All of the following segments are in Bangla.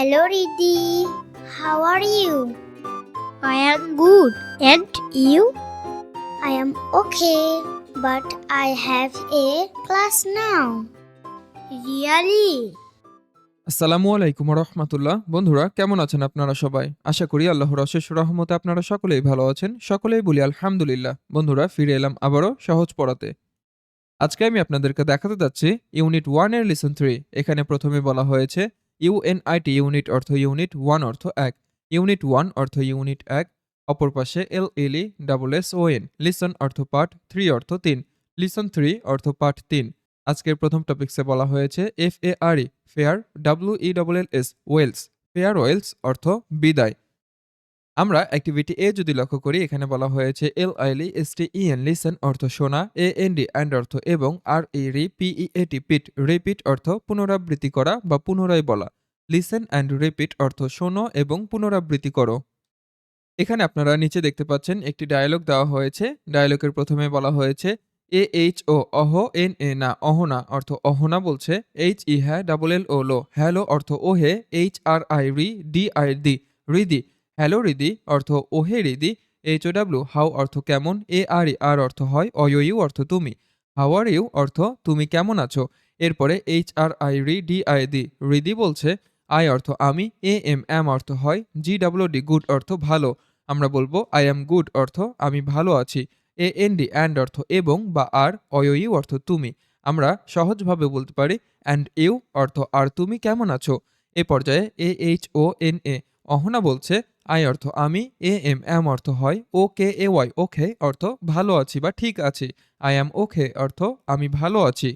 Hello, Riddhi. How are you? I am good. And you? I am okay, but I have a class now. Really? আসসালামু আলাইকুম রহমতুল্লাহ বন্ধুরা কেমন আছেন আপনারা সবাই আশা করি আল্লাহর অশেষ রহমতে আপনারা সকলেই ভালো আছেন সকলেই বলি আলহামদুলিল্লাহ বন্ধুরা ফিরে এলাম আবারও সহজ পড়াতে আজকে আমি আপনাদেরকে দেখাতে যাচ্ছি ইউনিট ওয়ানের লিসন থ্রি এখানে প্রথমে বলা হয়েছে U N I T unit অর্থ ইউনিট ওয়ান অর্থ এক। ইউনিট ওয়ান অর্থ ইউনিট এক। অপর পাশে এল এলি double S O N lesson অর্থ পাঠ থ্রি অর্থ, তিন। লিসন থ্রি অর্থ পাঠ তিন। আজকের প্রথম টপিকসে বলা হয়েছে F A R E fare W E double L S wells farewells অর্থ বিদায়। আমরা অ্যাক্টিভিটি এ যদি লক্ষ্য করি, এখানে বলা হয়েছে L I S T E N listen অর্থ শোনা এ এন ডি অ্যান্ড অর্থ এবং আর ই রি পি ই এ টি পিট রিপিট অর্থ পুনরাবৃত্তি করা বা পুনরায় বলা। লিসেন অ্যান্ড রিপিট অর্থ শোনো এবং পুনরাবৃত্তি করো। এখানে আপনারা নিচে দেখতে পাচ্ছেন একটি ডায়ালগ দেওয়া হয়েছে। ডায়ালগের প্রথমে বলা হয়েছে, এ H O oh, N A না, অহনা অর্থ অহনা বলছে, এইচ ই হ্যাঁ ডাবল এল ও লো, হ্যালো অর্থ ওহে এইচ আর আই রি, ডি আই দি, রিদি, হ্যালো রিদি অর্থ ওহে Hridi, H O W how অর্থ কেমন, এ আর ই আর অর্থ হয়, অয় ইউ অর্থ তুমি, হাউ আর ইউ অর্থ তুমি কেমন আছো, এরপরে এইচ আর আই রি, ডি আই দি, রিদি বলছে আই অর্থ আমি এ এম এম অর্থ হয় জি ডাব্লু ডি গুড অর্থ ভালো। আমরা বলব আই অ্যাম গুড অর্থ আমি ভালো আছি। এ এন ডি অ্যান্ড অর্থ এবং বা আর অয় ইউ অর্থ তুমি। আমরা সহজভাবে বলতে পারি অ্যান্ড ইউ অর্থ আর তুমি কেমন আছো? এ পর্যায়ে A H O N A Ahona বলছে আই অর্থ আমি এ এম এম অর্থ হয় ও কে এ ওয়াই ওকে অর্থ ভালো আছি বা ঠিক আছি। আই অ্যাম ওকে অর্থ আমি ভালো আছি।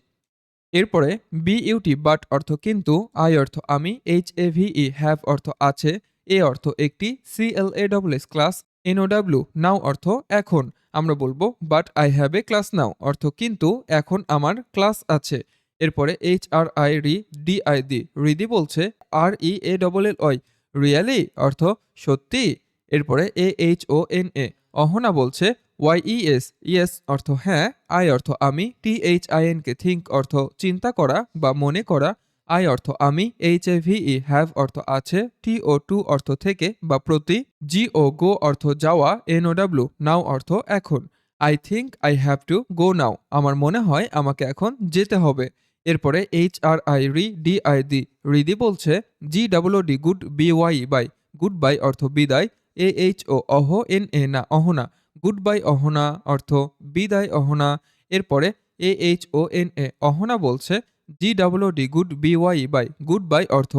এরপরে বি ইউটি বাট অর্থ কিন্তু আই অর্থ আমি H A V E have অর্থ আছে এ অর্থ একটি C L A double S class N O W now অর্থ এখন। আমরা বলব but I have a class now অর্থ কিন্তু এখন আমার ক্লাস আছে। এরপরে এইচ আর আই রি ডি আই দি রিদি বলছে R E A double L Y really অর্থ সত্যি? এরপরে A H O N A Ahona বলছে ওয়াই ই এস ইয়েস অর্থ হ্যাঁ আই অর্থ আমি T H I N K think অর্থ চিন্তা করা বা মনে করা আই অর্থ আমি এইচ ভি ই হ্যাভ অর্থ আছে টি ও টু অর্থ থেকে বা প্রতি জি ও গো অর্থ যাওয়া এন ও ডাব্লু নাও অর্থ এখন। I think I have to go now আমার মনে হয় আমাকে এখন যেতে হবে। এরপরে এইচ আর আই রি ডি আই দি রিদি বলছে G W D good B Y bye good bye অর্থ বিদায় এ H O oh N A না অহনা গুড বাই অহনা অর্থ বিদায় অহনা। এরপরে A H O N A. Ahona বলছে G W D, good B Y bye good bye অর্থ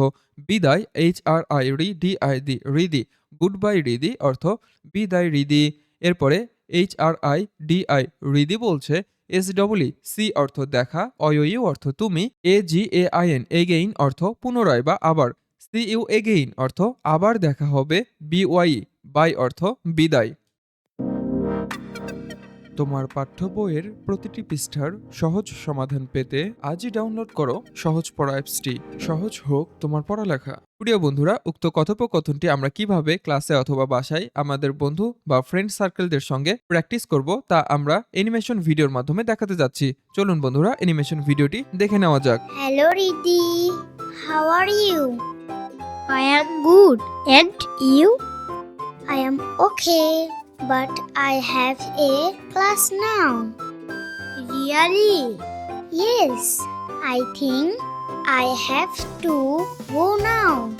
বিদায়, এইচ আর আই রি ডি আই দি রিদি। গুড বাই রিদি অর্থ বিদায় রিদি। এরপরে H R I D I, Hridi বলছে এস ডবলি সি অর্থ দেখা অয় ইউ অর্থ তুমি, A G A I N, again অর্থ পুনরায় বা আবার, সি ইউ এগেইন অর্থ আবার দেখা হবে, বি ওয়াই বাই অর্থ বিদায়। তোমার পাঠ্য বইয়ের প্রতিটি পৃষ্ঠার সহজ সমাধান পেতে আজই ডাউনলোড করো সহজ পড়া অ্যাপসটি সহজ হোক তোমার পড়ালেখা প্রিয় বন্ধুরা উক্ত কথোপকথনটি আমরা কীভাবে ক্লাসে অথবা বাসায় আমাদের বন্ধু বা ফ্রেন্ড সার্কেলদের সঙ্গে প্র্যাকটিস করব তা আমরা অ্যানিমেশন ভিডিওর মাধ্যমে দেখাতে যাচ্ছি চলুন বন্ধুরা অ্যানিমেশন ভিডিওটি দেখে নেওয়া যাক Hello, Riddhi. How are you? I am good. And you? I am okay, but I have a class now. Really? Yes, I think I have to go now.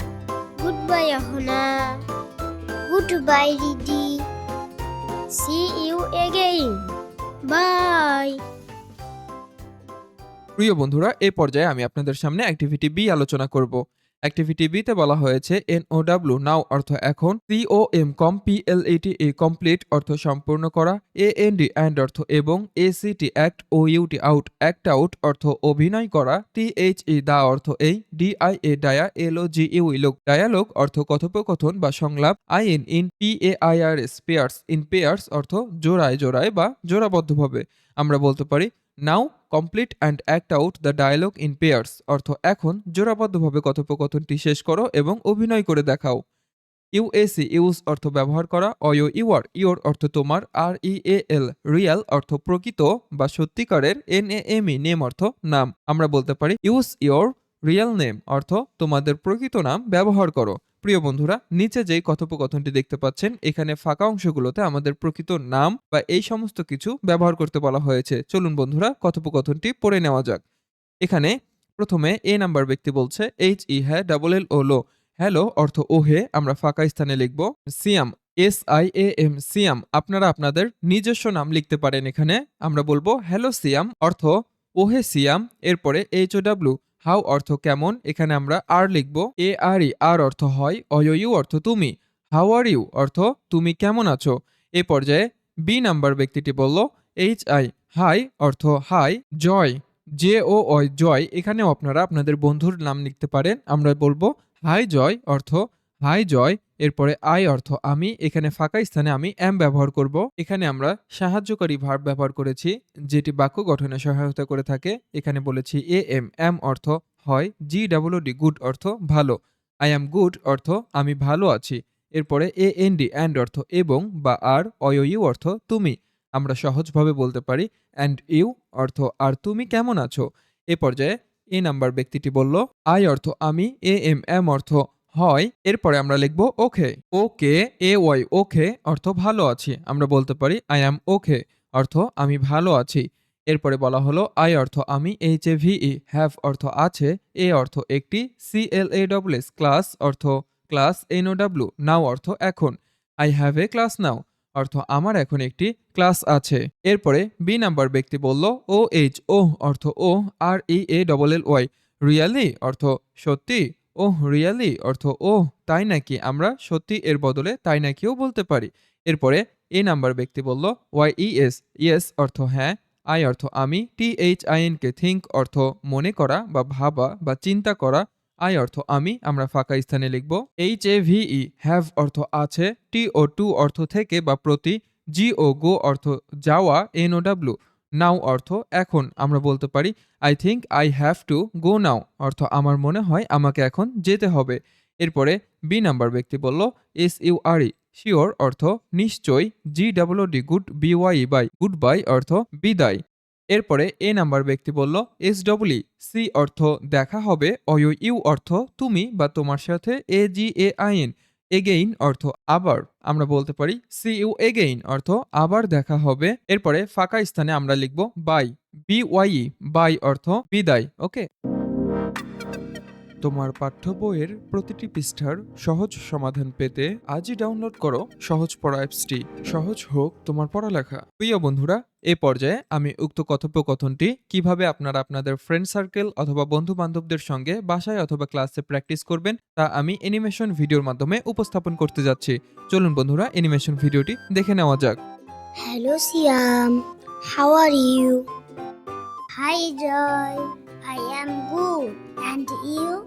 Goodbye, Ahuna. Goodbye, Riddhi. See you again. Bye. প্রিয় বন্ধুরা এই পর্যায়ে আমি আপনাদের সামনে অ্যাক্টিভিটি বি আলোচনা করব অ্যাক্টিভিটি বিতে বলা হয়েছে এন ও ডাব্লু নাও অর্থ এখন C O M com P L E complete অর্থ সম্পূর্ণ করা এ এন ডি অ্যান্ড অর্থ এবং A C T act O U T out act out অর্থ অভিনয় করা টি এইচ ই দা অর্থ এই D I A dia L O G U logue dialogue অর্থ কথোপকথন বা সংলাপ I N in P A I R S pairs in pairs অর্থ জোড়ায় জোড়ায় বা জোড়াবদ্ধভাবে। আমরা বলতে পারি now complete and act out the dialogue in pairs অর্থ, এখন জোড়াবদ্ধভাবে কথোপকথনটি শেষ করো এবং অভিনয় করে দেখাও। ইউএসি ইউজ অর্থ, ব্যবহার করা। অয় ইউর ইওর অর্থ, তোমার। আর, ই, এ, এল রিয়াল অর্থ, প্রকৃত বা সত্যিকারের N, A, M, E, name অর্থ, নাম। আমরা বলতে পারি ইউজ ইওর রিয়েল নেম অর্থ, তোমাদের প্রকৃত নাম ব্যবহার করো। প্রিয় বন্ধুরা, নিচে যেই কথোপকথনটি দেখতে পাচ্ছেন, এখানে ফাঁকা অংশগুলোতে আমাদের প্রকৃত নাম বা এই সমস্ত কিছু ব্যবহার করতে বলা হয়েছে। চলুন বন্ধুরা, কথোপকথনটি পড়ে নেওয়া যাক। এখানে প্রথমে এ নাম্বার ব্যক্তি বলছে এইচ ই হ্যাঁ ডাবল এল ও লো হ্যালো অর্থ ওহে আমরা ফাঁকা স্থানে লিখব Siam S I A M Siam আপনারা আপনাদের নিজস্ব নাম লিখতে পারেন এখানে। আমরা বলব হ্যালো সিয়াম অর্থ ওহে সিয়াম এরপরে এইচ ও ডাব্লু হাউ অর্থ কেমন? এখানে আমরা আর লিখব। এ আর ই, আর অর্থ হয়, অয় ইউ অর্থ তুমি। হাউ আর ইউ অর্থ তুমি কেমন আছো? এ পর্যায়ে বি নাম্বার ব্যক্তিটি বলল, এইচ আই, হাই অর্থ hi, Joy, J O Y, Joy. এখানেও আপনারা আপনাদের বন্ধুর নাম লিখতে পারেন। আমরা বলব, হাই জয় অর্থ হাই জয়। এরপরে আই অর্থ আমি, এখানে ফাঁকা স্থানে আমি এম ব্যবহার করব। এখানে আমরা সাহায্যকারী ভার্ব ব্যবহার করেছি, যেটি বাক্য গঠনে সহায়তা করে থাকে। এখানে বলেছি এ এম এম অর্থ হয় জি ডাব্লিউ ডি গুড অর্থ ভালো। আই অ্যাম গুড অর্থ আমি ভালো আছি। এরপরে এ এন ডি অ্যান্ড অর্থ এবং বা আর অয় ইউ অর্থ তুমি। আমরা সহজভাবে বলতে পারি অ্যান্ড ইউ অর্থ আর তুমি কেমন আছো? এ পর্যায়ে এ নাম্বার ব্যক্তিটি বলল আই অর্থ আমি এ এম এম অর্থ হয়, এরপরে আমরা লিখব ওকে। ওকে এ ওয়াই ওকে অর্থ ভালো আছি, আমরা বলতে পারি আই অ্যাম ওকে অর্থ আমি ভালো আছি। এরপরে বলা হলো আই অর্থ আমি, এইচ এ ভিই হ্যাভ অর্থ আছে, এ অর্থ একটি, C L A W S, class অর্থ, class N O W now অর্থ এখন। I have a class now, অর্থ আমার এখন একটি ক্লাস আছে। এরপরে বি নাম্বার ব্যক্তি বলল, ও এইচ, ও অর্থ ও, R E A double L Y, really? অর্থ সত্যি? Oh, really? অর্থ, ওহ, তাই নাকি? আমরা সত্যি এর বদলে তাই নাকিও বলতে পারি। এরপরে এ নাম্বার ব্যক্তি বলল, ওয়াই ই এস। ইয়েস। অর্থ হ্যাঁ। আই অর্থ, আমি। T H I N K think অর্থ, মনে করা বা ভাবা বা চিন্তা করা। আই অর্থ, আমি। আমরা ফাঁকা স্থানে লিখব। H A V E. Have অর্থ, আছে। টি ও টু অর্থ, থেকে বা প্রতি। জি ও গো অর্থ, যাওয়া। এন ও ডাব্লু নাও অর্থ এখন, আমরা বলতে পারি I think I have to go now অর্থ আমার মনে হয় আমাকে এখন যেতে হবে। এরপরে বি নাম্বার ব্যক্তি বলল S U R E sure অর্থ নিশ্চয় G double D good B Y bye good bye অর্থ বিদায়। এরপরে এ নাম্বার ব্যক্তি বলল এস ডব্লি সি অর্থ দেখা হবে অয় ইউ অর্থ তুমি বা তোমার সাথে A G A I N again অর্থ আবার আমরা বলতে পারি সি ইউ এগেইন অর্থ আবার দেখা হবে। এরপরে ফাঁকা স্থানে আমরা লিখব বাই বি ওয়াই বাই অর্থ বিদায় ওকে তোমার পাঠ্য বইয়ের প্রতিটি পৃষ্ঠার সহজ সমাধান পেতে আজই ডাউনলোড করো সহজ পড়া অ্যাপসটি সহজ হোক তোমার পড়ালেখা প্রিয় বন্ধুরা এ পর্যায়ে আমি উক্ত কথোপকথনটি কীভাবে আপনারা আপনাদের ফ্রেন্ড সার্কেল অথবা বন্ধু বান্ধবদের সঙ্গে বাসায় অথবা ক্লাসে প্র্যাকটিস করবেন তা আমি অ্যানিমেশন ভিডিওর মাধ্যমে উপস্থাপন করতে যাচ্ছি চলুন বন্ধুরা অ্যানিমেশন ভিডিওটি দেখে নেওয়া যাক Hello, Siam. How are you? Hi, Joy. I am good. And you?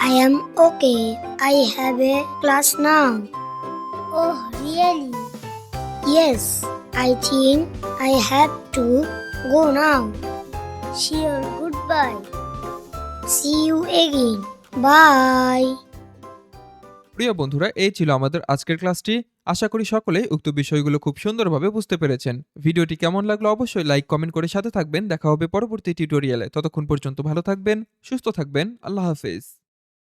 I am okay. I have a class now. Oh, really? Yes, I think I have to go now. Sure, goodbye. See you again. Bye. প্রিয় বন্ধুরা এই ছিল আমাদের আজকের ক্লাসটি আশা করি সকলে উক্ত বিষয়গুলো খুব সুন্দরভাবে বুঝতে পেরেছেন। ভিডিওটি কেমন লাগল অবশ্যই লাইক, কমেন্ট করে সাথে থাকবেন। দেখা হবে পরবর্তী টিউটোরিয়ালে। ততক্ষণ পর্যন্ত ভালো থাকবেন, সুস্থ থাকবেন। আল্লাহ হাফেজ।